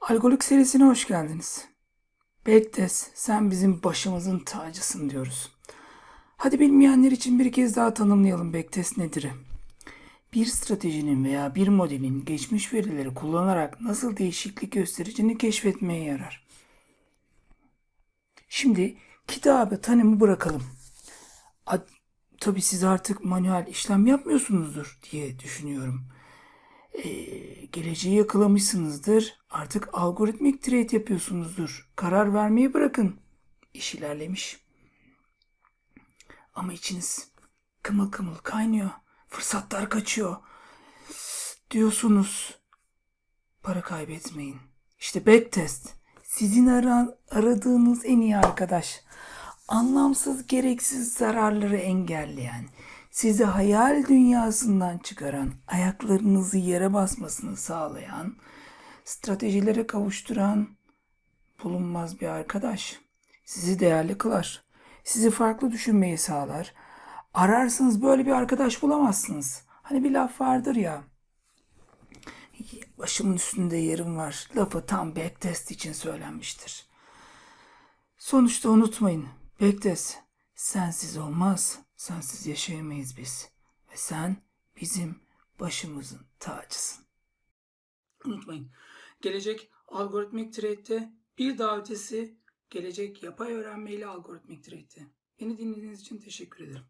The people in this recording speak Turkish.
Algolik serisine hoş geldiniz. Bektes, sen bizim başımızın tacısın diyoruz. Hadi bilmeyenler için bir kez daha tanımlayalım Bektes nedir? Bir stratejinin veya bir modelin geçmiş verileri kullanarak nasıl değişiklik göstereceğini keşfetmeye yarar. Şimdi kitabı tanımı bırakalım. Ad, tabii siz artık manuel işlem yapmıyorsunuzdur diye düşünüyorum. Ee, geleceği yakalamışsınızdır. Artık algoritmik trade yapıyorsunuzdur. Karar vermeyi bırakın. İş ilerlemiş. Ama içiniz kımıl kımıl kaynıyor. Fırsatlar kaçıyor. Diyorsunuz. Para kaybetmeyin. İşte backtest. Sizin ara- aradığınız en iyi arkadaş. Anlamsız gereksiz zararları engelleyen, sizi hayal dünyasından çıkaran, ayaklarınızı yere basmasını sağlayan, stratejilere kavuşturan bulunmaz bir arkadaş. Sizi değerli kılar. Sizi farklı düşünmeyi sağlar. Ararsınız böyle bir arkadaş bulamazsınız. Hani bir laf vardır ya. Başımın üstünde yerim var. Lafı tam backtest için söylenmiştir. Sonuçta unutmayın. Backtest sensiz olmaz. Sensiz yaşayamayız biz. Ve sen bizim başımızın tacısın. Unutmayın. Gelecek algoritmik trade'de bir daha ötesi gelecek yapay öğrenmeyle algoritmik trade'de. Beni dinlediğiniz için teşekkür ederim.